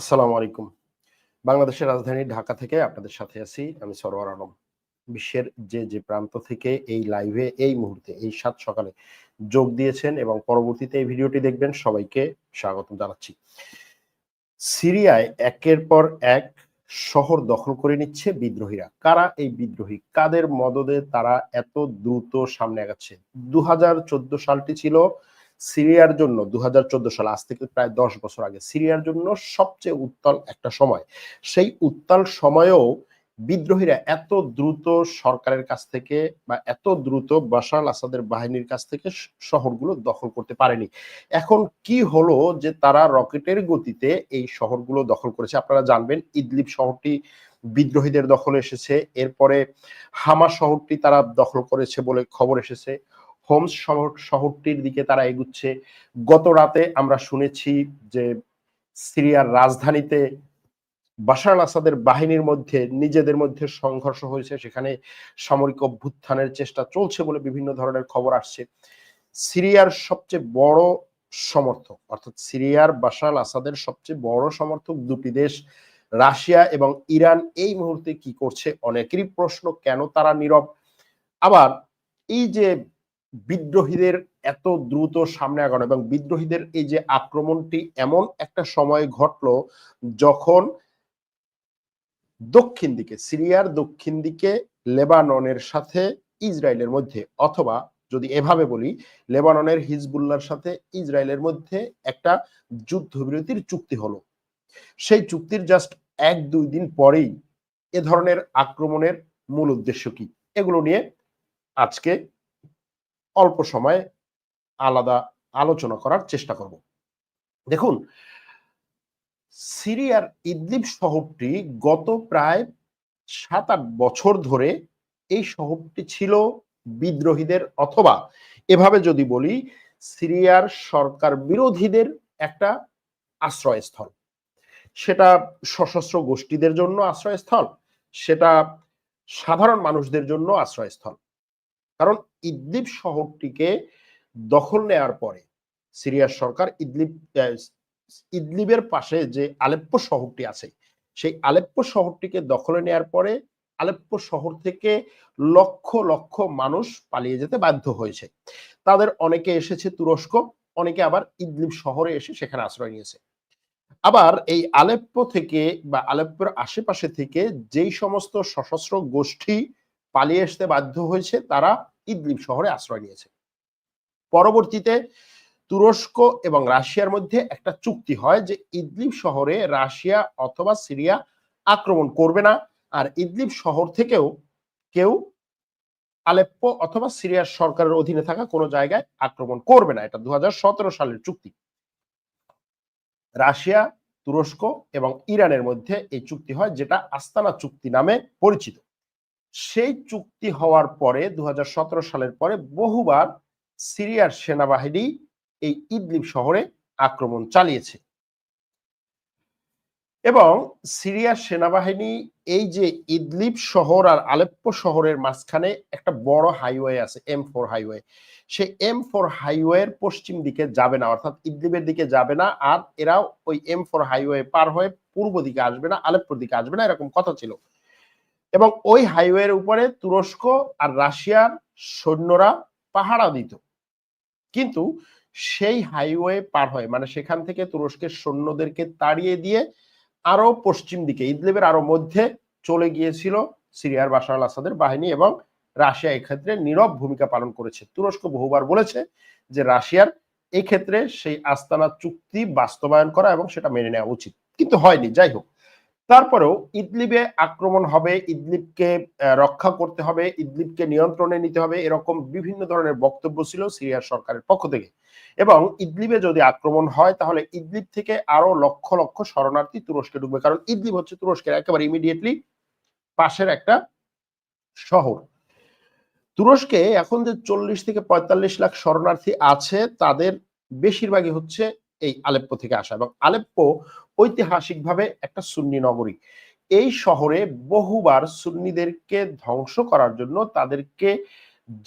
আসসালামু আলাইকুম। বাংলাদেশের রাজধানী ঢাকা থেকে আপনাদের সাথে আছি আমি সরোয়ার আলম। বিশ্বের যে যে প্রান্ত থেকে এই লাইভে এই মুহূর্তে, এই সাত সকালে যোগ দিয়েছেন এবং পরবর্তীতে এই ভিডিওটি দেখবেন, সবাইকে স্বাগত জানাচ্ছি। সিরিয়ায় একের পর এক শহর দখল করে নিচ্ছে বিদ্রোহীরা। কারা এই বিদ্রোহী? কাদের মদদে তারা এত দ্রুত সামনে আগাচ্ছে? দু সালটি ছিল সিরিয়ার জন্য দু সাল, আজ থেকে প্রায় দশ বছর আগে, সিরিয়ার জন্য সবচেয়ে উত্তাল একটা সময়। সেই উত্তাল সময়েও বিদ্রোহীরা এত দ্রুত সরকারের কাছ থেকে বা এত দ্রুত বাশার আসাদের বাহিনীর কাছ থেকে শহরগুলো দখল করতে পারেনি। এখন কি হলো যে তারা রকেটের গতিতে এই শহরগুলো দখল করেছে? আপনারা জানবেন ইদলিপ শহরটি বিদ্রোহীদের দখলে এসেছে, এরপরে হামা শহরটি তারা দখল করেছে বলে খবর এসেছে। হোমস শহর, শহরটির দিকে তারা এগুচ্ছে। গত রাতে আমরা শুনেছি যে সিরিয়ার রাজধানীতে বাশার আসাদের বাহিনীর মধ্যে, নিজেদের মধ্যে সংঘর্ষ হয়েছে। সেখানে সামরিক অভ্যুত্থানের চেষ্টা চলছে বলে বিভিন্ন ধরনের খবর আসছে। সিরিয়ার সবচেয়ে বড় সমর্থক, অর্থাৎ সিরিয়ার বাশার আসাদের সবচেয়ে বড় সমর্থক দুটি দেশ, রাশিয়া এবং ইরান, এই মুহূর্তে কি করছে অনেকেরই প্রশ্ন, কেন তারা নীরব? আবার এই যে বিদ্রোহীদের এত দ্রুত সামনে আগানো এবং বিদ্রোহীদের এই যে আক্রমণটি এমন একটা সময় ঘটলো যখন দক্ষিণ দিকে, সিরিয়ার দক্ষিণ দিকে লেবাননের সাথে ইসরায়েলের মধ্যে অথবা যদি এভাবে বলি, লেবাননের হিজবুল্লার সাথে ইসরায়েলের মধ্যে একটা যুদ্ধবিরতির চুক্তি হলো। সেই চুক্তির জাস্ট এক, দুই দিন পরেই এ ধরনের আক্রমণের মূল উদ্দেশ্য কি? এগুলো নিয়ে আজকে অল্প সময়ে আলাদা আলোচনা করার চেষ্টা করব। দেখুন, সিরিয়ার ইদলিব শহরটি গত প্রায় সাত আট বছর ধরে এই শহরটি ছিল বিদ্রোহীদের অথবা এভাবে যদি বলি, সিরিয়ার সরকার বিরোধীদের একটা আশ্রয়স্থল। সেটা সশস্ত্র গোষ্ঠীদের জন্য আশ্রয়স্থল, সেটা সাধারণ মানুষদের জন্য আশ্রয়স্থল। কারণ ইদলিব শহরটিকে দখল নেওয়ার পরে সিরিয়ার সরকার ইদলিব ইদলিবের পাশে যে আলেপ্পো শহরটি আছে, সেই আলেপ্পো শহরটিকে দখলে নেওয়ার পরে আলেপ্পো শহর থেকে লক্ষ লক্ষ মানুষ পালিয়ে যেতে বাধ্য হয়েছে। তাদের অনেকে এসেছে তুরস্ক, অনেকে আবার ইদলিব শহরে এসে সেখানে আশ্রয় নিয়েছে। আবার এই আলেপ্পো থেকে বা আলেপ্পোর আশেপাশে থেকে যেই সমস্ত সশস্ত্র গোষ্ঠী পালিয়ে আসতে বাধ্য হয়েছে, তারা ইদলিব শহরে আশ্রয় নিয়েছে। পরবর্তীতে তুরস্ক এবং রাশিয়ার মধ্যে একটা চুক্তি হয় যে ইদলিব শহরে রাশিয়া অথবা সিরিয়া আক্রমণ করবে না, আর ইদলিব শহর থেকেও কেউ আলেপ্পো অথবা সিরিয়ার সরকারের অধীনে থাকা কোনো জায়গায় আক্রমণ করবে না। এটা দু হাজার সতেরো সালের চুক্তি। রাশিয়া, তুরস্ক এবং ইরানের মধ্যে এই চুক্তি হয় যেটা আস্তানা চুক্তি নামে পরিচিত। সেই চুক্তি হওয়ার পরে দু হাজার সতেরো সালের পরে বহুবার সিরিয়ার সেনাবাহিনী এই ইদলিব শহরে আক্রমণ চালিয়েছে। এবং সিরিয়ার সেনাবাহিনী এই যে ইদলিব শহর আর আলেপ্পো শহরের মাঝখানে একটা বড় হাইওয়ে আছে, এম ফোর হাইওয়ে। সে এম ফোর হাইওয়ের পশ্চিম দিকে যাবে না, অর্থাৎ ইদলিবের দিকে যাবে না, আর এরাও ওই এম ফোর হাইওয়ে পার হয়ে পূর্ব দিকে আসবে না, আলেপ্পোর দিকে আসবে না, এরকম কথা ছিল। এবং ওই হাইওয়ের উপরে তুরস্ক আর রাশিয়ার সৈন্যরা পাহারা দিত। কিন্তু সেই হাইওয়ে পার হয় মানে সেখান থেকে তুরস্কের সৈন্যদেরকে তাড়িয়ে দিয়ে আরও পশ্চিম দিকে, ইদলিবের আরও মধ্যে চলে গিয়েছিল সিরিয়ার বাশার আল আসাদের বাহিনী এবং রাশিয়া এক্ষেত্রে নীরব ভূমিকা পালন করেছে। তুরস্ক বহুবার বলেছে যে রাশিয়ার এই ক্ষেত্রে সেই আস্তানা চুক্তি বাস্তবায়ন করা এবং সেটা মেনে নেওয়া উচিত। কিন্তু হয়নি, যাই হোক। তারপরেও ইদলিবে আক্রমণ হবে, ইদলিবকে রক্ষা করতে হবে, ইদলিবকে নিয়ন্ত্রণে নিতে হবে, এরকম বিভিন্ন ধরনের বক্তব্য ছিল সিরিয়ার সরকারের পক্ষ থেকে। এবং ইদলিবে যদি আক্রমণ হয়, তাহলে ইদলিব থেকে আরও লক্ষ লক্ষ শরণার্থী তুরস্কে ঢুকবে। কারণ ইদলিব হচ্ছে তুরস্কের একেবারে ইমিডিয়েটলি পাশের একটা শহর। তুরস্কে এখন যে চল্লিশ থেকে পঁয়তাল্লিশ লাখ শরণার্থী আছে, তাদের বেশিরভাগই হচ্ছে এই আলেপ্পো থেকে আসা। এবং আলেপ্পো ঐতিহাসিকভাবে একটা সুন্নি নগরী। এই শহরে বহুবার সুন্নিদেরকে ধ্বংস করার জন্য, তাদেরকে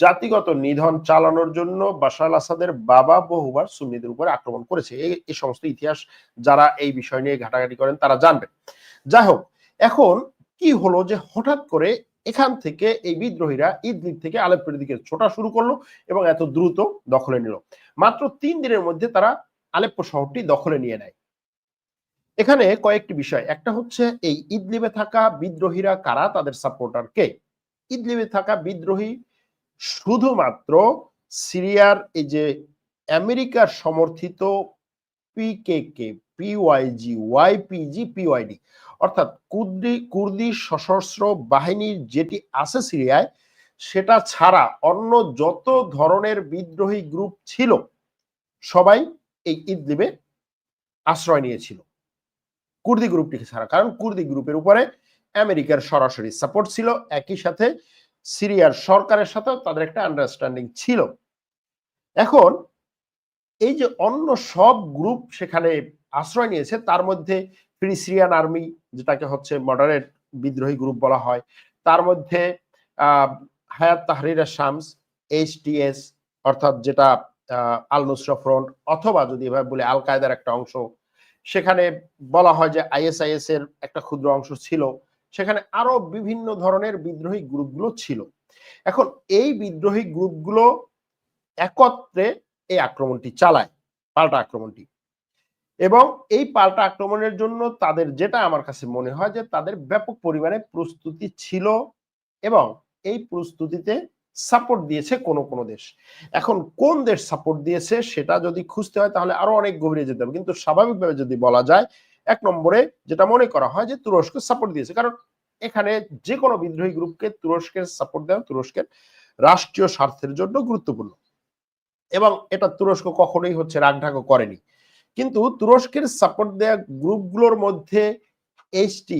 জাতিগত নিধন চালানোর জন্য বাশার আসাদের বাবা বহুবার সুন্নিদের উপরে আক্রমণ করেছে। এই সমস্ত ইতিহাস যারা এই বিষয় নিয়ে ঘাটাঘাটি করেন, তারা জানবেন। যাই হোক, এখন কি হলো যে হঠাৎ করে এখান থেকে এই বিদ্রোহীরা ইদলিব থেকে আলেপ্পোর দিকে ছোটা শুরু করল এবং এত দ্রুত দখলে নিল। মাত্র তিন দিনের মধ্যে তারা আলেপ্পো শহরটি দখলে নিয়ে নেয়। এখানে কয়েকটি বিষয়। একটা হচ্ছে এই ইদলিবে থাকা বিদ্রোহীরা কারা? তাদের সাপোর্টার কে? ইদলিবে থাকা বিদ্রোহী শুধুমাত্র সিরিয়ার এই যে আমেরিকার সমর্থিত পিকেকে পিওয়াইজি ওয়াইপিজি পিওয়াইডি অর্থাৎ কুর্দি কুর্দি সশস্ত্র বাহিনীর যেটি আছে সিরিয়ায়, সেটা ছাড়া অন্য যত ধরনের বিদ্রোহী গ্রুপ ছিল, সবাই এই ইদলিবে আশ্রয় নিয়েছিল। কুর্দি গ্রুপটিকে ছাড়া। কারণ কুর্দি গ্রুপের উপরে আমেরিকার সরাসরি সাপোর্ট ছিল, একই সাথে সিরিয়ার সরকারের সাথেও তাদের একটা আন্ডারস্ট্যান্ডিং ছিল। এখন এই যে অন্য সব গ্রুপ সেখানে আশ্রয় নিয়েছে, তার মধ্যে ফ্রি সিরিয়ান আর্মি যেটাকে হচ্ছে মডারেট বিদ্রোহী গ্রুপ বলা হয়, তার মধ্যে হায়াত তাহরিরা শামস এইচটিএস অর্থাৎ যেটা আল নুসরা ফ্রন্ট, অথবা যদি এভাবে বলে আল কায়দার একটা অংশ সেখানে বলা হয় যে আইএসআইএস এর একটা ক্ষুদ্র অংশ ছিল। সেখানে আরও বিভিন্ন ধরনের বিদ্রোহী গ্রুপগুলো ছিল। এখন এই বিদ্রোহী গ্রুপগুলো একত্রে এই আক্রমণটি চালায়, পাল্টা আক্রমণটি। এবং এই পাল্টা আক্রমণের জন্য তাদের যেটা আমার কাছে মনে হয় যে তাদের ব্যাপক পরিমাণে প্রস্তুতি ছিল এবং এই প্রস্তুতিতে সাপোর্ট দিয়েছে কোন কোন দেশ। এখন কোন দেশ সাপোর্ট দিয়েছে সেটা যদি খুঁজতে হয় তাহলে আরও অনেক গভীরে যেতে হবে। কিন্তু স্বাভাবিকভাবে যদি বলা যায়, এক নম্বরে যেটা মনে করা হয় যে তুরস্ক সাপোর্ট দিয়েছে। কারণ এখানে যে কোনো বিদ্রোহী গ্রুপকে তুরস্কের সাপোর্ট দেওয়া, তুরস্কের রাষ্ট্রীয় স্বার্থের জন্য গুরুত্বপূর্ণ। এবং এটা তুরস্ক কখনোই হচ্ছে রাগঢাকও করেনি। কিন্তু তুরস্কের সাপোর্ট দেওয়া গ্রুপগুলোর মধ্যে এইচটি,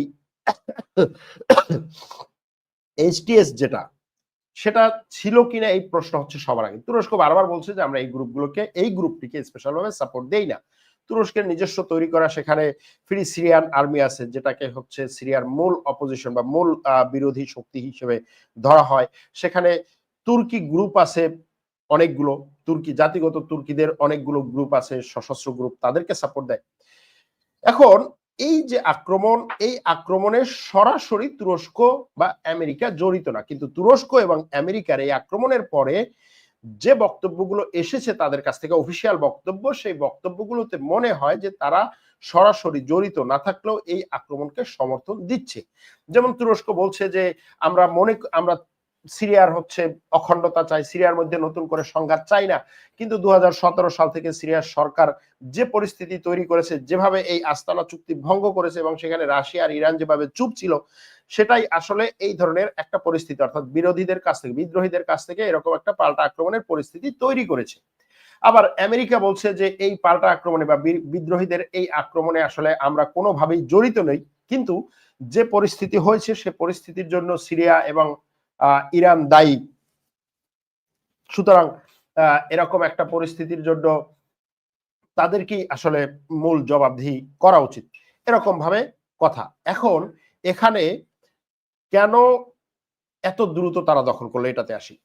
এইচটিএস যেটা সেটা ছিল কিনা এই প্রশ্ন হচ্ছে সবার আগে। তুরস্ক বারবার বলছে যে আমরা এই গ্রুপগুলোকে এই গ্রুপটিকে স্পেশাল ভাবে সাপোর্ট দেই না। তুরস্কের নিজস্ব তৈরি করা সেখানে ফ্রি সিরিয়ান আর্মি আছে, যেটাকে হচ্ছে সিরিয়ার মূল অপোজিশন বা মূল বিরোধী শক্তি হিসেবে ধরা হয়। সেখানে তুর্কি গ্রুপ আছে অনেকগুলো, তুর্কি, জাতিগত তুর্কিদের অনেকগুলো গ্রুপ আছে, সশস্ত্র গ্রুপ তাদেরকে সাপোর্ট দেয়। এখন এই যে আক্রমণ, এই আক্রমণে সরাসরি তুরস্ক বা আমেরিকা জড়িত না। কিন্তু তুরস্ক এবং আমেরিকার এই আক্রমণের পরে যে বক্তব্যগুলো এসেছে তাদের কাছ থেকে অফিসিয়াল বক্তব্য, সেই বক্তব্যগুলোতে মনে হয় যে তারা সরাসরি জড়িত না থাকলেও এই আক্রমণকে সমর্থন দিচ্ছে। যেমন তুরস্ক বলছে যে আমরা মনে, আমরা সিরিয়ার হচ্ছে অখণ্ডতা চাই, সিরিয়ার মধ্যে নতুন করে সংঘাত চাই না। কিন্তু দু সাল থেকে সিরিয়ার সরকার যে পরিস্থিতি তৈরি করেছে, যেভাবে এই আস্তানা চুক্তি ভঙ্গ করেছে এবং সেখানে রাশিয়া আর ইরান যেভাবে চুপ ছিল, সেটাই আসলে এই ধরনের একটা পরিস্থিতি, অর্থাৎ বিরোধীদের কাছ থেকে, বিদ্রোহীদের কাছ থেকে এরকম একটা পাল্টা আক্রমণের পরিস্থিতি তৈরি করেছে। আবার আমেরিকা বলছে যে এই পাল্টা আক্রমণে বা বিদ্রোহীদের এই আক্রমণে আসলে আমরা কোনোভাবেই জড়িত নই, কিন্তু যে পরিস্থিতি হয়েছে, সে পরিস্থিতির জন্য সিরিয়া এবং ইরান দায়ী। সুতরাং এরকম একটা পরিস্থিতির জন্য তাদেরকেই আসলে মূল জবাবদিহি করা উচিত। এরকম ভাবে কথা। এখন এখানে কেন এত দ্রুত তারা দখল করল, এটাতে আসি।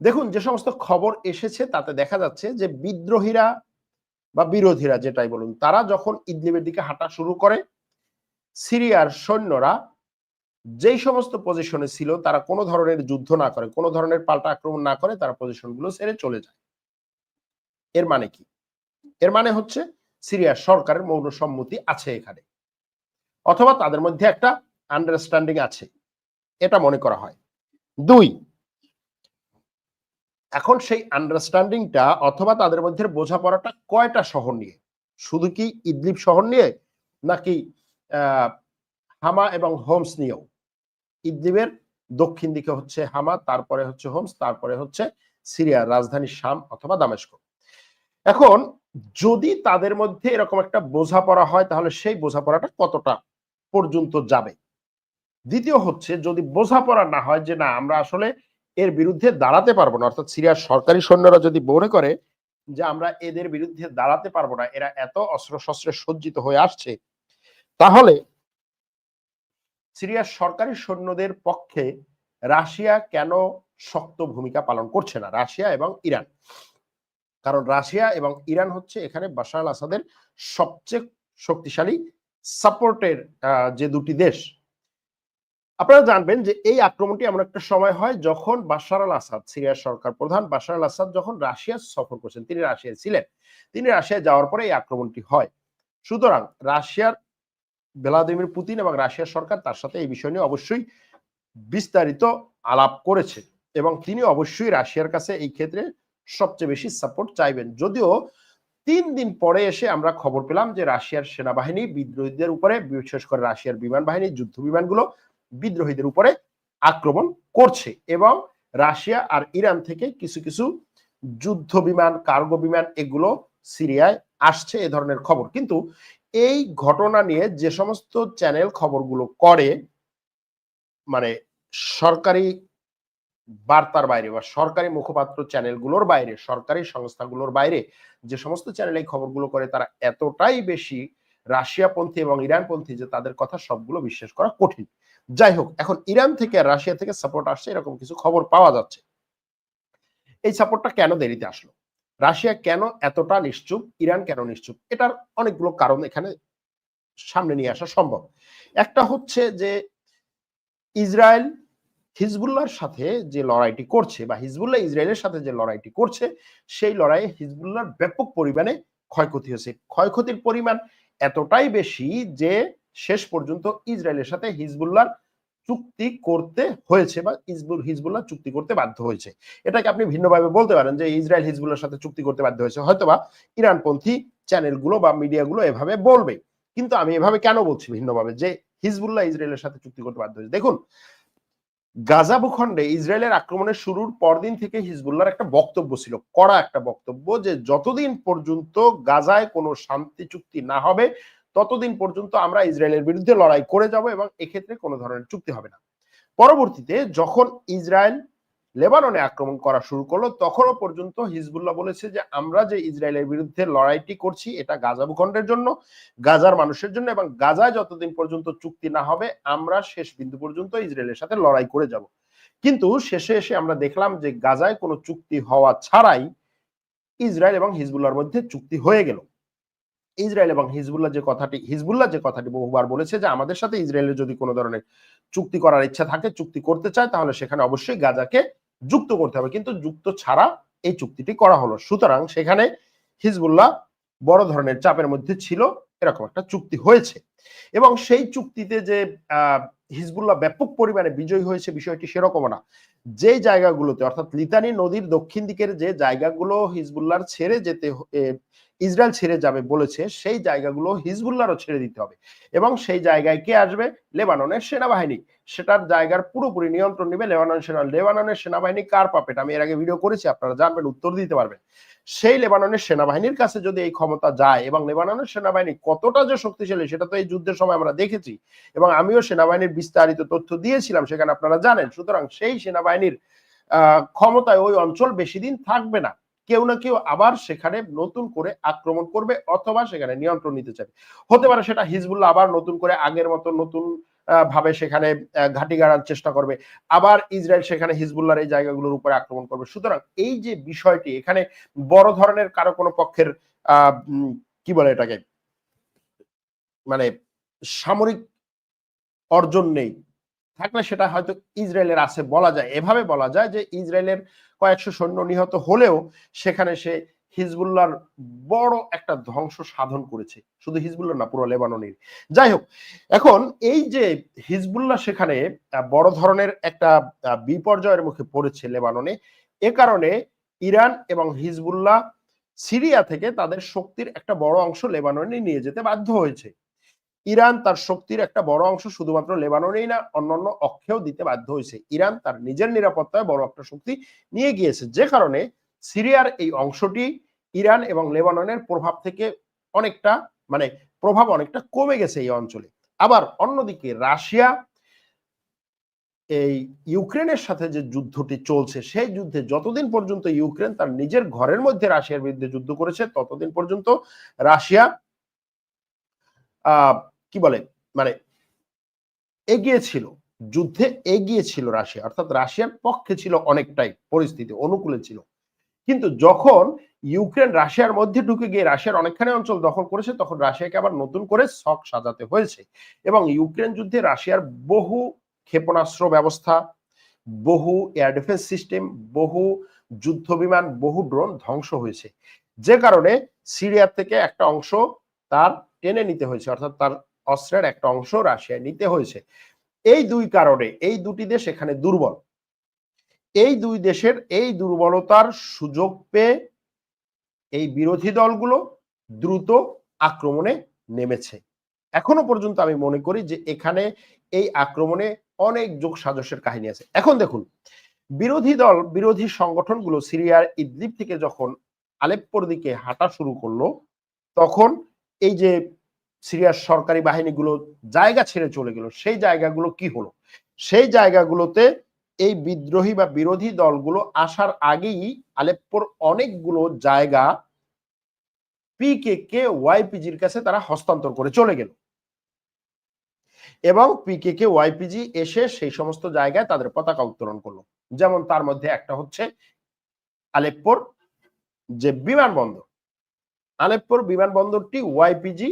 দেখুন, যে সমস্ত খবর এসেছে, তাতে দেখা যাচ্ছে যে বিদ্রোহীরা বা বিরোধীরা, যেটাই বলুন, তারা যখন ইদলিবের দিকে হাঁটা শুরু করে, সিরিয়ার সৈন্যরা যেই সমস্ত পজিশনে ছিল, তারা কোনো ধরনের যুদ্ধ না করে, কোনো ধরনের পাল্টা আক্রমণ না করে তারা পজিশনগুলো ছেড়ে চলে যায়। এর মানে কি? এর মানে হচ্ছে সিরিয়ার সরকারের মৌন সম্মতি আছে এখানে। অথবা তাদের মধ্যে একটা আন্ডারস্ট্যান্ডিং আছে। এটা মনে করা হয়। দুই, এখন সেই আন্ডারস্ট্যান্ডিংটা অথবা তাদের মধ্যে বোঝাপড়াটা কয়টা শহর নিয়ে? শুধু কি ইদলিপ শহর নিয়ে? নাকি হামা এবং হোমস নিয়েও? ইদলিবের দক্ষিণ দিকে হচ্ছে হামা তারপরে হচ্ছে হোমস, তারপরে হচ্ছে সিরিয়ার রাজধানী শাম অথবা দামেস্ক। এখন যদি তাদের মধ্যে এরকম একটা বোঝাপড়া হয়, তাহলে সেই বোঝাপড়াটা কতটা পর্যন্ত যাবে? দ্বিতীয় হচ্ছে, যদি বোঝাপড়া না হয় যে না, আমরা আসলে এর বিরুদ্ধে দাঁড়াতে পারব না, অর্থাৎ সিরিয়ার সরকারি সৈন্যরা যদি মনে করে যে আমরা এদের বিরুদ্ধে দাঁড়াতে পারব না, এরা এত অস্ত্র সজ্জিত হয়ে আসছে, তাহলে সিরিয়ার সরকারি সৈন্যদের পক্ষে রাশিয়া কেন শক্ত ভূমিকা পালন করছে না? রাশিয়া এবং ইরান। কারণ রাশিয়া এবং ইরান হচ্ছে এখানে বাশার আসাদের সবচেয়ে শক্তিশালী সাপোর্টের যে দুটি দেশ। আপনারা জানবেন যে এই আক্রমণটি এমন একটা সময় হয় যখন বাশার আল আসাদ, সিরিয়ার সরকার প্রধান বাশার আল আসাদ যখন রাশিয়া সফর করছেন, তিনি রাশিয়ায় ছিলেন। তিনি রাশিয়ায় যাওয়ার পরে এই আক্রমণটি হয়। সুতরাং রাশিয়ার ভ্লাদিমির পুতিন এবং রাশিয়ার সরকার তার সাথে এই বিষয় নিয়ে অবশ্যই বিস্তারিত আলাপ করেছে এবং তিনি অবশ্যই রাশিয়ার কাছে এই ক্ষেত্রে সবচেয়ে বেশি সাপোর্ট চাইবেন। যদিও তিন দিন পরে এসে আমরা খবর পেলাম যে রাশিয়ার সেনাবাহিনী বিদ্রোহীদের উপরে, বিশেষ করে রাশিয়ার বিমান বাহিনী, যুদ্ধ বিমানগুলো বিদ্রোহীদের উপরে আক্রমণ করছে এবং রাশিয়া আর ইরান থেকে কিছু কিছু যুদ্ধ বিমান, কার্গো বিমান এগুলো সিরিয়ায় আসছে এ ধরনের খবর। কিন্তু এই ঘটনা নিয়ে যে সমস্ত চ্যানেল খবরগুলো করে মানে সরকারি বার্তার বাইরে বা সরকারি মুখপাত্র চ্যানেলগুলোর বাইরে, সরকারি সংস্থাগুলোর বাইরে যে সমস্ত চ্যানেল এই খবরগুলো করে, তারা এতটাই বেশি রাশিয়াপন্থী এবং ইরানপন্থী যে তাদের কথা সবগুলো বিশ্বাস করা কঠিন। যাই হোক, এখন ইরান থেকে রাশিয়া থেকে সাপোর্ট আসছে, এরকম কিছু খবর পাওয়া যাচ্ছে। এই সাপোর্টটা কেন দেরিতে আসলো? রাশিয়া কেন এতটা নিশ্চুপ? ইরান কেন নিশ্চুপ? এটার অনেকগুলো কারণ এখানে সামনে নিয়ে আসা সম্ভব। একটা হচ্ছে যে ইসরায়েল হিজবুল্লাহর সাথে যে লড়াইটি করছে বা হিজবুল্লাহ ইসরায়েলের সাথে যে লড়াইটি করছে, সেই লড়াইয়ে হিজবুল্লাহর ব্যাপক পরিমাণে ক্ষয়ক্ষতি হয়েছে। ক্ষয়ক্ষতির পরিমাণ এতটাই বেশি যে শেষ পর্যন্ত ইসরায়েলের সাথে হিজবুল্লাহর চুক্তি করতে হয়েছে বা ইসবুল হিজবুল্লাহ চুক্তি করতে বাধ্য হয়েছে। এটাকে আপনি ভিন্নভাবে বলতে পারেন যে ইসরায়েল হিজবুল্লাহর সাথে চুক্তি করতে বাধ্য হয়েছে। হয়তোবা ইরানপন্থী চ্যানেলগুলো বা মিডিয়াগুলো এভাবে বলবে। কিন্তু আমি এভাবে কেন বলছি ভিন্নভাবে? যে হিজবুল্লাহ ইসরায়েলের সাথে চুক্তি করতে বাধ্য হয়েছে। দেখুন, গাজা ভূখণ্ডে ইসরায়েলের আক্রমণের শুরুর পরদিন থেকে হিজবুল্লাহর একটা বক্তব্য ছিল, কড়া একটা বক্তব্য যে যতদিন পর্যন্ত গাজায় কোনো শান্তি চুক্তি না হবে ততদিন পর্যন্ত আমরা ইসরায়েলের বিরুদ্ধে লড়াই করে যাব এবং এক্ষেত্রে কোনো ধরনের চুক্তি হবে না। পরবর্তীতে যখন ইসরায়েল লেবাননে আক্রমণ করা শুরু করল, তখনও পর্যন্ত হিজবুল্লাহ বলেছে যে আমরা যে ইসরায়েলের বিরুদ্ধে লড়াইটি করছি, এটা গাজা ভূখণ্ডের জন্য, গাজার মানুষের জন্য এবং গাজায় যতদিন পর্যন্ত চুক্তি না হবে, আমরা শেষ বিন্দু পর্যন্ত ইসরায়েলের সাথে লড়াই করে যাব। কিন্তু শেষে এসে আমরা দেখলাম যে গাজায় কোনো চুক্তি হওয়া ছাড়াই ইসরায়েল এবং হিজবুল্লাহর মধ্যে চুক্তি হয়ে গেল। ইসরায়েল এবং হিজবুল্লাহ যে কথাটি, হিজবুল্লাহ যে কথাটি বহুবার বলেছে যে আমাদের সাথে ইসরায়েলের যদি কোনো ধরনের চুক্তি করার ইচ্ছা থাকে, চুক্তি করতে চায়, তাহলে সেখানে অবশ্যই গাজাকে যুক্ত করতে হবে। কিন্তু যুক্ত ছাড়া এই চুক্তিটি করা হলো। সুতরাং সেখানে হিজবুল্লাহ বড় ধরনের চাপের মধ্যে ছিল, এরকম একটা চুক্তি হয়েছে। এবং সেই চুক্তিতে যে হিজবুল্লাহ ব্যাপক পরিমাণে বিজয়ী হয়েছে বিষয়টি সেরকম না। যে জায়গাগুলোতে, অর্থাৎ লিতানি নদীর দক্ষিণ দিকের যে জায়গাগুলো হিজবুল্লাহর ছেড়ে যেতে ইসরায়েল ছেড়ে যাবে বলেছে, সেই জায়গাগুলো হিজবুল্লাহরও ছেড়ে দিতে হবে। এবং সেই জায়গায় কে আসবে? লেবাননের সেনাবাহিনী। সেটার জায়গার পুরোপুরি নিয়ন্ত্রণ নেবে লেবানন সেনা। লেবাননের সেনাবাহিনী কার পাপেট? আমি এর আগে ভিডিও করেছি, আপনারা জানবেন, উত্তর দিতে পারবেন। সেই লেবাননের সেনাবাহিনীর কাছে যদি এই ক্ষমতা যায় এবং লেবাননের সেনাবাহিনী কতটা যে শক্তিশালী, সেটা তো এই যুদ্ধের সময় আমরা দেখেছি। এবং আমিও সেনাবাহিনীর বিস্তারিত তথ্য দিয়েছিলাম, সেখানে আপনারা জানেন। সুতরাং সেই সেনাবাহিনীর ক্ষমতায় ওই অঞ্চল বেশি দিন থাকবে না। কেউ না কেউ আবার সেখানে নতুন করে আক্রমণ করবে অথবা সেখানে নিয়ন্ত্রণ নিতে চাবে। হতে পারে সেটা হিজবুল্লাহ আবার নতুন করে আগের মতো নতুন ভাবে সেখানে ঘাটি গাড়ার চেষ্টা করবে। আবার ইসরায়েল সেখানে হিজবুল্লাহর এই জায়গাগুলোর উপরে আক্রমণ করবে। সুতরাং এই যে বিষয়টি, এখানে বড় ধরনের কারও কোনো পক্ষের কি বলে এটাকে? মানে সামরিক অর্জন নেই। থাকলে সেটা হয়তো ইসরায়েলের আছে বলা যায়। এভাবে বলা যায় যে ইসরায়েলের কয়েকশো সৈন্য নিহত হলেও সেখানে সে হিজবুল্লাহর বড় একটা ধ্বংস সাধন করেছে। শুধু হিজবুল্লাহ না, পুরো লেবাননের। যাই হোক, এখন এই যে হিজবুল্লাহ সেখানে বড় ধরনের একটা বিপর্যয়ের মুখে পড়েছে লেবাননে, এ কারণে ইরান এবং হিজবুল্লাহ সিরিয়া থেকে তাদের শক্তির একটা বড় অংশ লেবাননে নিয়ে যেতে বাধ্য হয়েছে। ইরান তার শক্তির একটা বড় অংশ শুধুমাত্র লেবাননেই না, অন্যান্য অক্ষেও দিতে বাধ্য হয়েছে। ইরান তার নিজের নিরাপত্তায় বড় একটা শক্তি নিয়ে গিয়েছে, যে কারণে সিরিয়ার এই অংশটি ইরান এবং লেবাননের প্রভাব থেকে অনেকটা মানে প্রভাব অনেকটা কমে গেছে এই অঞ্চলে। আবার অন্যদিকে রাশিয়া এই ইউক্রেনের সাথে যে যুদ্ধটি চলছে, সেই যুদ্ধে যতদিন পর্যন্ত ইউক্রেন তার নিজের ঘরের মধ্যে রাশিয়ার বিরুদ্ধে যুদ্ধ করেছে, ততদিন পর্যন্ত রাশিয়া কি বলে? মানে এগিয়ে ছিল যুদ্ধে এগিয়ে ছিল রাশিয়া, অর্থাৎ রাশিয়ার পক্ষে ছিল অনেকটাই, পরিস্থিতি অনুকূলে ছিল। কিন্তু যখন ইউক্রেন রাশিয়ার মধ্যে ঢুকে গিয়ে রাশিয়ার অনেকখানি অঞ্চল দখল করেছে, তখন রাশিয়াকে আবার নতুন করে শখ সাজাতে হয়েছে এবং ইউক্রেন যুদ্ধে রাশিয়ার বহু ক্ষেপণাস্ত্র ব্যবস্থা, বহু এয়ার ডিফেন্স সিস্টেম, বহু যুদ্ধ বিমান, বহু ড্রোন ধ্বংস হয়েছে। যে কারণে সিরিয়ার থেকে একটা অংশ তার টেনে নিতে হয়েছে, অর্থাৎ তার অস্ত্রের একটা অংশ রাশিয়ায় নিতে হয়েছে। এই দুই কারণে, এই দুটি দেশ এখানে দুর্বল। এই দুই দেশের এই দুর্বলতার সুযোগ পেয়ে এই বিরোধী দলগুলো দ্রুত আক্রমণে নেমেছে। এখনও পর্যন্ত আমি মনে করি যে এখানে এই আক্রমণে অনেক যোগ সাজসের কাহিনী আছে। এখন দেখুন, বিরোধী দল, বিরোধী সংগঠনগুলো সিরিয়ার ইদলিপ থেকে যখন আলেপ্পোর দিকে হাঁটা শুরু করল, তখন এই যে সিরিয়ার সরকারি বাহিনীগুলো জায়গা ছেড়ে চলে গেল। সেই জায়গাগুলো কি হলো? সেই জায়গাগুলোতে এই বিদ্রোহী বা বিরোধী দলগুলো আসার আগেই আলেপ্পোর অনেকগুলো জায়গা পিকে কে ওয়াইপিজির কাছে তারা হস্তান্তর করে চলে গেল। এবং পিকে কে ওয়াইপিজি এসে সেই সমস্ত জায়গায় তাদের পতাকা উত্তোলন করল। যেমন তার মধ্যে একটা হচ্ছে আলেপ্পোর যে বিমানবন্দর। আলেপ্পোর বিমানবন্দরটি ওয়াইপিজি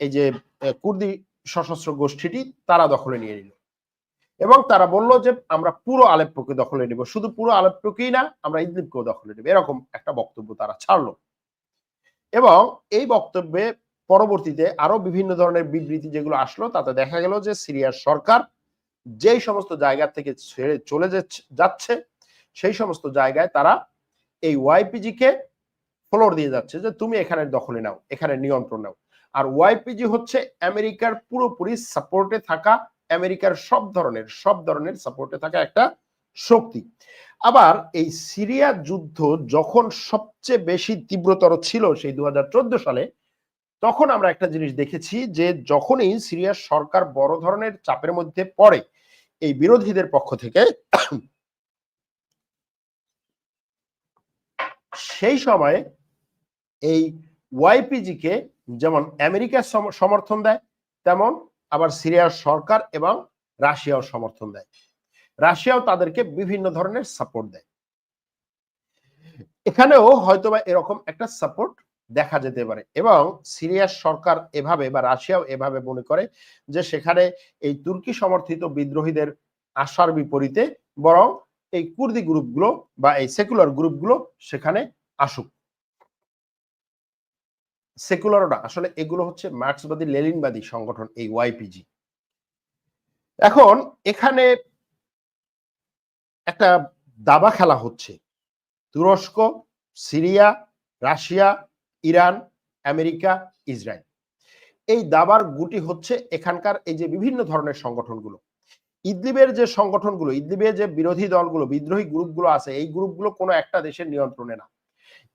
এই যে কুর্দি সশস্ত্র গোষ্ঠীটি তারা দখলে নিয়ে নিল। এবং তারা বলল যে, আমরা পুরো আলেপ্পোকে দখলে নিব। শুধু পুরো আলেপ্পোকেই না, আমরা ইদলিপকেও দখলে নেব। এরকম একটা বক্তব্য তারা ছাড়লো। এবং এই বক্তব্যে পরবর্তীতে আরও বিভিন্ন ধরনের বিবৃতি যেগুলো আসলো, তাতে দেখা গেল যে, সিরিয়ার সরকার যেই সমস্ত জায়গা থেকে ছেড়ে চলে যাচ্ছে সেই সমস্ত জায়গায় তারা এই ওয়াইপিজি কে ফ্লোর দিয়ে যাচ্ছে যে, তুমি এখানে দখলে নাও, এখানে নিয়ন্ত্রণ নাও। আর ওয়াইপিজি হচ্ছে আমেরিকার পুরোপুরি সাপোর্টে থাকা, আমেরিকার সব ধরনের সব ধরনের সাপোর্টে থাকা একটা শক্তি। আবার এই সিরিয়া যুদ্ধ যখন সবচেয়ে বেশি তীব্রতর ছিল সেই দুহাজার চোদ্দ সালে, তখন আমরা একটা জিনিস দেখেছি যে যখনই সিরিয়ার সরকার বড় ধরনের চাপের মধ্যে পড়ে, এই বিরোধীদের পক্ষ থেকে সেই সময়ে এই ওয়াইপিজি কে যেমন আমেরিকার সমর্থন দেয়, তেমন আবার সিরিয়ার সরকার এবং রাশিয়াও সমর্থন দেয়। রাশিয়াও তাদেরকে বিভিন্ন ধরনের সাপোর্ট দেয়। এখানেও হয়তোবা এরকম একটা সাপোর্ট দেখা যেতে পারে এবং সিরিয়ার সরকার এভাবে বা রাশিয়াও এভাবে মনে করে যে সেখানে এই তুর্কি সমর্থিত বিদ্রোহীদের আসার বিপরীতে বরং এই কুর্দি গ্রুপগুলো বা এই সেকুলার গ্রুপগুলো সেখানে আসুক। সেকুলারও না, আসলে এগুলো হচ্ছে মার্ক্সবাদী লেলিনবাদী সংগঠন এই ওয়াইপিজি এখন এখানে একটা দাবা খেলা হচ্ছে। তুরস্ক, Syria, Russia, Iran, America, Israel. এই দাবার গুটি হচ্ছে এখানকার এই যে বিভিন্ন ধরনের সংগঠনগুলো। ইদলিবের যে সংগঠনগুলো, ইদলিবের যে বিরোধী দলগুলো, বিদ্রোহী গ্রুপগুলো আছে, এই গ্রুপগুলো কোনো একটা দেশের নিয়ন্ত্রণে না।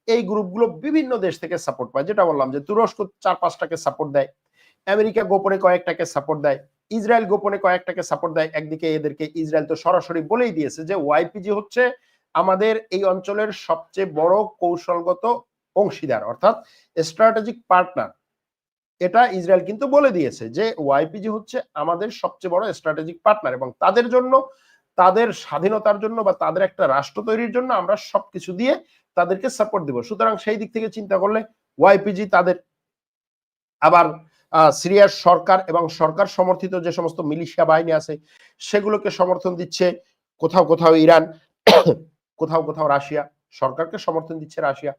এই গ্রুপগুলো বিভিন্ন দেশ থেকে সাপোর্ট পায়। যেটা বললাম যে তুরস্ক চার পাঁচটাকে সাপোর্ট দেয়, আমেরিকা গোপনে কয়েকটাকে সাপোর্ট দেয়, ইসরায়েল গোপনে কয়েকটাকে সাপোর্ট দেয়। একদিকে এদেরকে ইসরায়েল তো সরাসরি বলেই দিয়েছে যে ওয়াইপিজি হচ্ছে আমাদের এই অঞ্চলের সবচেয়ে বড় কৌশলগত অংশীদার, অর্থাৎ স্ট্র্যাটেজিক পার্টনার এটা ইসরায়েল কিন্তু বলে দিয়েছে যে ওয়াইপিজি হচ্ছে আমাদের সবচেয়ে বড় স্ট্র্যাটেজিক পার্টনার এবং তাদের জন্য তাদের স্বাধীনতার জন্য বা তাদের একটা রাষ্ট্র তৈরির জন্য আমরা সবকিছু দিয়ে তাদেরকে সাপোর্ট দিব। সুতরাং সেই দিক থেকে চিন্তা করলে ওয়াইপিজি তাদের আবার সিরিয়ার সরকার এবং সরকার সমর্থিত যে সমস্ত মিলিশিয়া বাহিনী আছে, সেগুলোকে সমর্থন দিচ্ছে কোথাও কোথাও ইরান, কোথাও কোথাও রাশিয়া, সরকারকে সমর্থন দিচ্ছে রাশিয়া।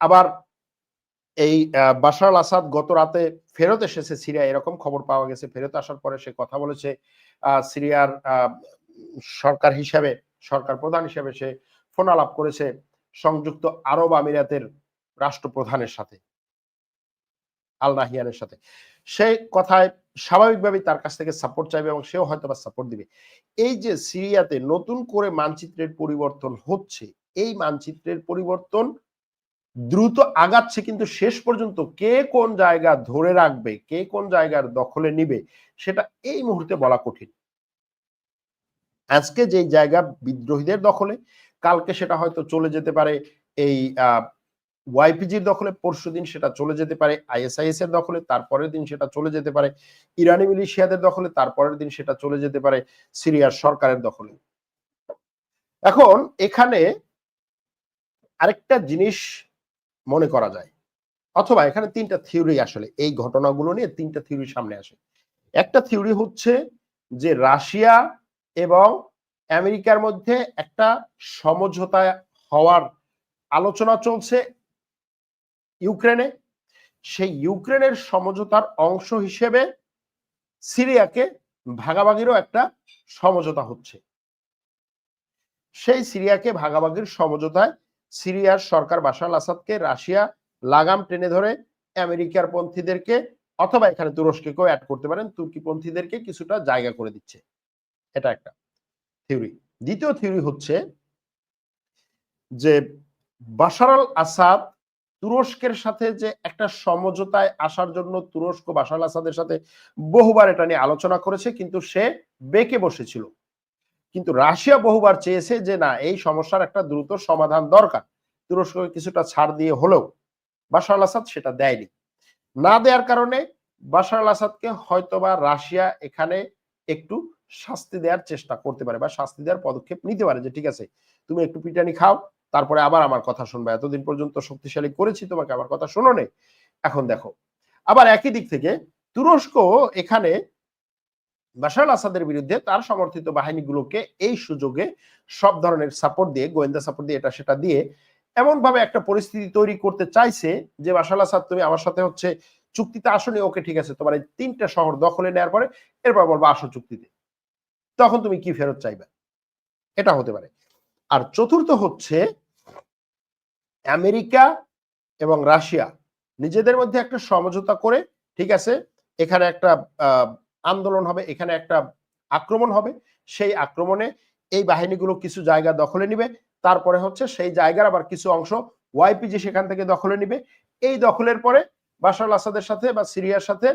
আবার এই বাশার আসাদ গত রাতে ফেরত এসেছে সিরিয়া এরকম খবর পাওয়া গেছে। ফেরত আসার পরে সে কথা বলেছে সিরিয়ার সরকার হিসাবে, সরকার প্রধান হিসেবে সে ফোন আলাপ করেছে সংযুক্ত আরব আমিরাতের রাষ্ট্রপ্রধানের সাথে, আল নাহিয়ানের সাথে। সেই কথায় স্বাভাবিকভাবেই তার কাছ থেকে সাপোর্ট চাইবে এবং সেও হয়তো বা সাপোর্ট দিবে। এই যে সিরিয়াতে নতুন করে মানচিত্রের পরিবর্তন হচ্ছে, এই মানচিত্রের পরিবর্তন দ্রুত আগাচ্ছে কিন্তু শেষ পর্যন্ত কে কোন জায়গা ধরে রাখবে, কে কোন জায়গার দখলে নিবে, সেটা এই মুহূর্তে বলা কঠিন। আজকে যে জায়গা বিদ্রোহীদের দখলে, কালকে সেটা হয়তো চলে যেতে পারে এই ওয়াইপিজির দখলে, পরশু দিন সেটা চলে যেতে পারে আইএসআইএস এর দখলে, তারপরের দিন সেটা চলে যেতে পারে ইরানি মিলিশিয়াদের দখলে, তারপরের দিন সেটা চলে যেতে পারে সিরিয়ার সরকারের দখলে। এখন এখানে আরেকটা জিনিস মনে করা যায়, অথবা এখানে তিনটা থিওরি আসলে, এই ঘটনাগুলো নিয়ে তিনটা থিওরি সামনে আসে। একটা থিওরি হচ্ছে যে রাশিয়া এবং আমেরিকার মধ্যে একটা সমঝোতা হওয়ার আলোচনা চলছে ইউক্রেনে। সেই ইউক্রেনের সমঝোতার অংশ হিসেবে সিরিয়াকে ভাগাভাগিরও একটা সমঝোতা হচ্ছে। সেই সিরিয়াকে ভাগাভাগির সমঝোতায় সিরিয়ার সরকার বাশার আসাদকে রাশিয়া লাগাম টেনে ধরে আমেরিকার পন্থীদেরকে অথবা এখানে তুরস্ককেও অ্যাড করতে পারেন, তুর্কি পন্থীদেরকে কিছুটা জায়গা করে দিচ্ছে। এটা একটা থিওরি দ্বিতীয় থিওরি হচ্ছে যে বাশার আল আসাদ তুরস্কের সাথে যে একটা সমঝোতায় আসার জন্য তুরস্ক বাশার আসাদের সাথে বহুবার এটা নিয়ে আলোচনা করেছে, কিন্তু সে বেঁকে বসেছিল। কিন্তু রাশিয়া বহুবার চেয়েছে যে না, এই সমস্যার একটা দ্রুত সমাধান দরকার। তুরস্ককে কিছুটা ছাড় দিয়ে হলেও বাশার আল আসাদ সেটা দেয়নি। না দেওয়ার কারণে বাশার আল আসাদকে হয়তোবা রাশিয়া এখানে একটু শাস্তি দেওয়ার চেষ্টা করতে পারে বা শাস্তি দেওয়ার পদক্ষেপ নিতে পারে যে, ঠিক আছে, তুমি একটু পিটানি খাও, তারপরে আবার আমার কথা শুনবে। এতদিন পর্যন্ত শক্তিশালী করেছি, তোমাকে আমার কথা শোনো নেই এখন দেখো, আবার একই দিক থেকে তুরস্ক এখানে বাশার আসাদের বিরুদ্ধে তার সমর্থিত বাহিনীগুলোকে এই সুযোগে সব ধরনের সাপোর্ট দিয়ে, গোয়েন্দা সাপোর্ট দিয়ে, এটা সেটা দিয়ে এমন ভাবে একটা পরিস্থিতি তৈরি করতে চাইছে যে, বাশার আসাদ, তুমি আমার সাথে হচ্ছে চুক্তিতে আসনি ওকে ঠিক আছে, তোমার এই তিনটা শহর দখলে নেওয়ার পরে এরপর বলব আসো চুক্তিতে। তখন তুমি কি ফেরত চাইবে? এটা হতে পারে। আর চতুর্থ হচ্ছে আমেরিকা এবং রাশিয়া নিজেদের মধ্যে একটা সমঝোতা করে, ঠিক আছে? এখানে একটা আন্দোলন হবে, এখানে একটা আক্রমণ হবে। সেই আক্রমণে এই বাহিনীগুলো কিছু জায়গা দখলে নিবে। তারপরে হচ্ছে সেই জায়গার আবার কিছু অংশ ওয়াইপিজি সেখান থেকে দখলে নিবে। এই দখলের পরে বাশার আসাদের সাথে বা সিরিয়ার সাথে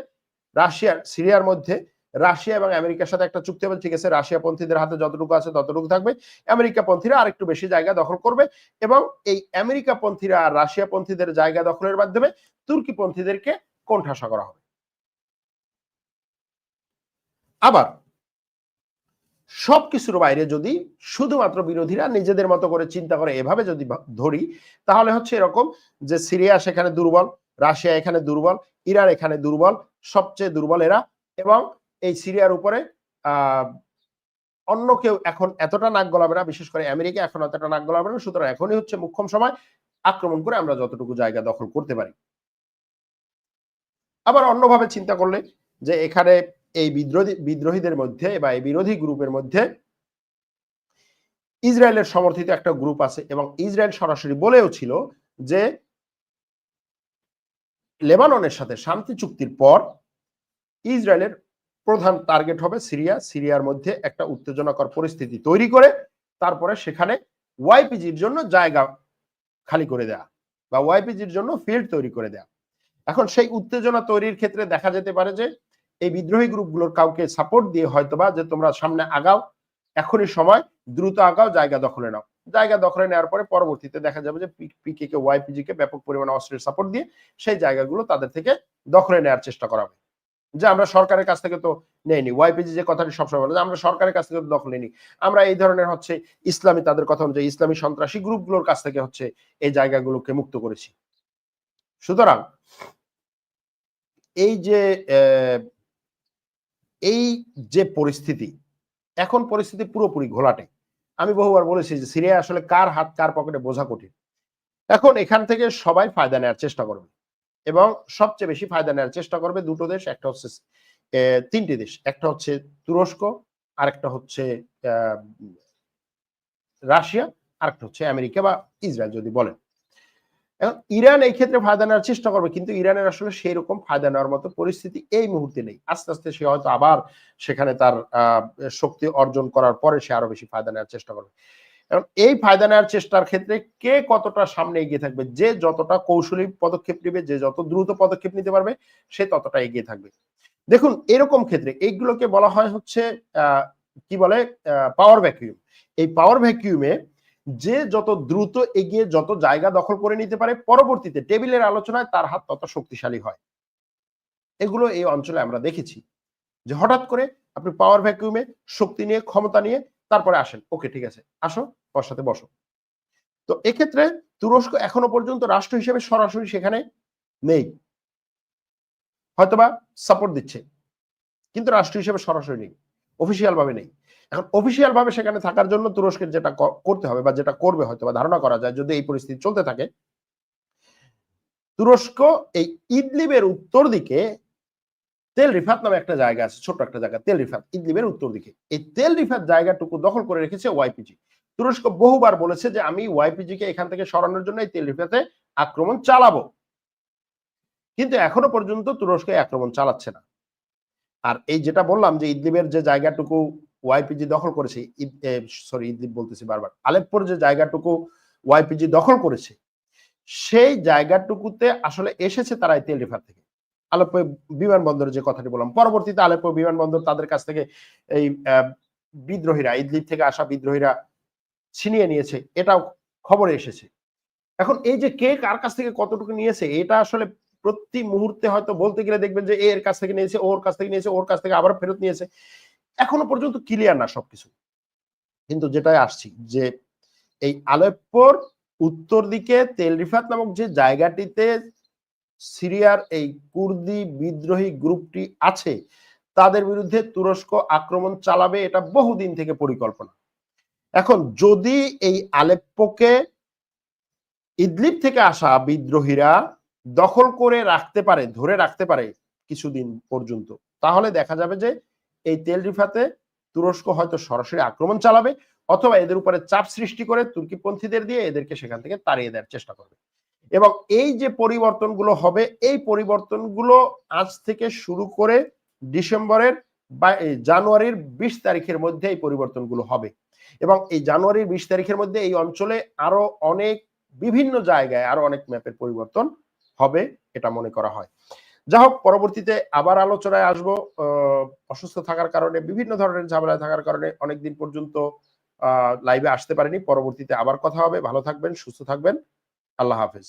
রাশিয়ার, সিরিয়ার মধ্যে রাশিয়া এবং আমেরিকার সাথে একটা চুক্তি হবে। ঠিক আছে রাশিয়া পন্থীদের হাতে যতটুকু আছে ততটুকু থাকবে। আমেরিকা পন্থীরা আরেকটু বেশি জায়গা দখল করবে এবং এই আমেরিকা পন্থীরা আর রাশিয়া পন্থীদের জায়গা দখলের মাধ্যমে তুর্কি পন্থীদেরকে কোণঠাসা করা হবে। আবার, সবকিছুর বাইরে যদি শুধুমাত্র বিরোধীরা নিজেদের মতো করে চিন্তা করে এভাবে যদি ধরি, তাহলে হচ্ছে এরকম যে সিরিয়া সেখানে দুর্বল, রাশিয়া এখানে দুর্বল, ইরান এখানে দুর্বল, সবচেয়ে দুর্বল এরা এবং এই সিরিয়ার উপরে অন্য কেউ এখন এতটা নাক গলাবে না, বিশেষ করে আমেরিকা এখন এতটা নাক গলাবে না, সুতরাং এখনই হচ্ছে মুখ্যম সময়, আক্রমণ করে আমরা যতটুকু জায়গা দখল করতে পারি। আবার অন্যভাবে চিন্তা করলে যে এখানে এই বিদ্রোহী, বিদ্রোহীদের মধ্যে বা এই বিরোধী গ্রুপের মধ্যে ইসরায়েলের সমর্থিত একটা গ্রুপ আছে এবং ইসরায়েল সরাসরি বলেও ছিল যে লেবাননের সাথে শান্তি চুক্তির পর ইসরায়েলের প্রধান টার্গেট হবে সিরিয়া। সিরিয়ার মধ্যে একটা উত্তেজনাকর পরিস্থিতি তৈরি করে তারপরে সেখানে ওয়াইপিজির জন্য জায়গা খালি করে দেয়া বা ওয়াইপিজির জন্য ফিল্ড তৈরি করে দেয়া। এখন সেই উত্তেজনা তৈরির ক্ষেত্রে দেখা যেতে পারে যে এই বিদ্রোহী গ্রুপগুলোর কাউকে সাপোর্ট দিয়ে হয়তোবা যে তোমরা সামনে আগাও, এখনই সময়, দ্রুত আগাও, জায়গা দখলে নাও। জায়গা দখলে নেওয়ার পরে পরবর্তীতে দেখা যাবে যে পিকে কে ওয়াইপিজি কে ব্যাপক পরিমাণে অস্ত্রের সাপোর্ট দিয়ে সেই জায়গাগুলো তাদের থেকে দখলে নেওয়ার চেষ্টা করা হবে। যে আমরা সরকারের কাছ থেকে তো নেইনি। ওয়াইপিজি যে কথাটি সবসময় বলে যে আমরা সরকারের কাছ থেকে দখল নিই আমরা এই ধরনের হচ্ছে ইসলামী তাদের কথা অনুযায়ী, ইসলামী সন্ত্রাসী গ্রুপগুলোর কাছ থেকে হচ্ছে এই জায়গাগুলোকে মুক্ত করেছি। সুতরাং এই যে এই যে পরিস্থিতি, এখন পরিস্থিতি পুরোপুরি ঘোলাটে। আমি বহুবার বলেছি যে সিরিয়া আসলে কার হাত, কার পকেটে বোঝা কঠিন। এখন এখান থেকে সবাই ফায়দা নেওয়ার চেষ্টা করবে। এবং সবচেয়ে বেশি ফায়দা নেওয়ার চেষ্টা করবে দুটো দেশ, একটা হচ্ছে তিনটি দেশ, একটা হচ্ছে তুরস্ক, আরেকটা হচ্ছে রাশিয়া, আরেকটা হচ্ছে আমেরিকা বা ইসরায়েল যদি বলেন। এখন ইরান এই ক্ষেত্রে ফায়দা নেওয়ার চেষ্টা করবে, কিন্তু ইরানের আসলে সেই রকম ফায়দা নেওয়ার মতো পরিস্থিতি এই মুহূর্তে নেই। আস্তে আস্তে সে হয়তো আবার সেখানে তার শক্তি অর্জন করার পরে সে আরও বেশি ফায়দা নেওয়ার চেষ্টা করবে। এবং এই ফায়দা নেওয়ার চেষ্টার ক্ষেত্রে কে কতটা সামনে এগিয়ে থাকবে, যে যতটা কৌশলী পদক্ষেপ নেবে, যে যত দ্রুত পদক্ষেপ নিতে পারবে, সে ততটা এগিয়ে থাকবে। দেখুন, এরকম ক্ষেত্রে এইগুলোকে বলা হয় হচ্ছে কি বলে পাওয়ার ভ্যাকিউম এই পাওয়ার ভ্যাকিউমে যে যত দ্রুত এগিয়ে যত জায়গা দখল করে নিতে পারে, পরবর্তীতে টেবিলের আলোচনায় তার হাত তত শক্তিশালী হয়। এগুলো এই অঞ্চলে আমরা দেখেছি যে হঠাৎ করে আপনি পাওয়ার ভ্যাকুয়ামে শক্তি নিয়ে, ক্ষমতা নিয়ে তারপরে আসেন। ওকে, ঠিক আছে। আসো ওর সাথে বসো। তো এক্ষেত্রে তুরস্ক এখনও পর্যন্ত রাষ্ট্র হিসেবে সরাসরি সেখানে নেই। হয়তোবা সাপোর্ট দিচ্ছে, কিন্তু রাষ্ট্র হিসেবে সরাসরি নেই অফিসিয়াল ভাবে নেই। এখন অফিসিয়াল ভাবে সেখানে থাকার জন্য তুরস্কের যেটা করতে হবে বা যেটা করবে হয়তো বা ধারণা করা যায়, যদি এই পরিস্থিতি চলতে থাকে, তুরস্ক এই ইদলিবের উত্তর দিকে তেল রিফাত নামে একটা জায়গা আছে, ছোট্ট একটা জায়গা, তেল রিফাত, ইদলিবের উত্তর দিকে। এই তেল রিফাত জায়গাটুকু দখল করে রেখেছে ওয়াইপিজি তুরস্ক বহুবার বলেছে যে, আমি ওয়াইপিজি কে এখান থেকে সরানোর জন্য এই তেল রিফাতে আক্রমণ চালাবো। কিন্তু এখনও পর্যন্ত তুরস্ক আক্রমণ চালাচ্ছে না। আর এই যেটা বললাম যে, ইদলিবের যে জায়গাটুকু ওয়াইপিজি দখল করেছে সরি, ইদলিব বলতেছি বারবার, আলেপ্পোর যে জায়গাটুকু ওয়াইপিজি দখল করেছে, সেই জায়গাটুকুতে আসলে এসেছে তারা এই তেল রিফার থেকে। আলেপ্পো বিমানবন্দরের যে কথাটি বললাম, পরবর্তীতে আলেপ্পো বিমানবন্দর তাদের কাছ থেকে এই বিদ্রোহীরা, ইদলিব থেকে আসা বিদ্রোহীরা ছিনিয়ে নিয়েছে, এটাও খবরে এসেছে। এখন এই যে কে কার কাছ থেকে কতটুকু নিয়েছে, এটা আসলে প্রতি মুহূর্তে হয়তো বলতে গেলে দেখবেন যে এর কাছ থেকে নিয়েছে, ওর কাছ থেকে নিয়েছে, ওর কাছ থেকে আবার ফেরত নিয়েছে। এখনও পর্যন্ত ক্লিয়ার না সবকিছু। কিন্তু যেটাই আসছি যে এই আলেপ্পোর উত্তর দিকে তেলরিফাত নামক যে জায়গাটিতে সিরিয়ার এই কুর্দি বিদ্রোহী গ্রুপটি আছে, তাদের বিরুদ্ধে তুরস্ক আক্রমণ চালাবে এটা বহুদিন থেকে পরিকল্পনা। এখন যদি এই আলেপ্পোকে ইদলিব থেকে আসা বিদ্রোহীরা দখল করে রাখতে পারে, ধরে রাখতে পারে কিছুদিন পর্যন্ত, তাহলে দেখা যাবে যে এই তেল রিফাতে তুরস্ক হয়তো সরাসরি আক্রমণ চালাবে, অথবা এদের উপরে চাপ সৃষ্টি করে তুর্কিপন্থীদের দিয়ে এদেরকে সেখান থেকে তাড়িয়ে দেওয়ার চেষ্টা করবে। এবং এই যে পরিবর্তনগুলো হবে, এই পরিবর্তনগুলো আজ থেকে শুরু করে ডিসেম্বরের জানুয়ারির বিশ তারিখের মধ্যে এই পরিবর্তনগুলো হবে। এবং এই জানুয়ারির বিশ তারিখের মধ্যে এই অঞ্চলে আরও অনেক বিভিন্ন জায়গায় আরও অনেক ম্যাপের পরিবর্তন হবে এটা মনে করা হয়। যা হোক, পরবর্তীতে আবার আলোচনায় আসব। অসুস্থ থাকার কারণে, বিভিন্ন ধরনের ঝামেলায় থাকার কারণে অনেকদিন পর্যন্ত লাইভে আসতে পারেনি। পরবর্তীতে আবার কথা হবে। ভালো থাকবেন, সুস্থ থাকবেন। আল্লাহ হাফেজ।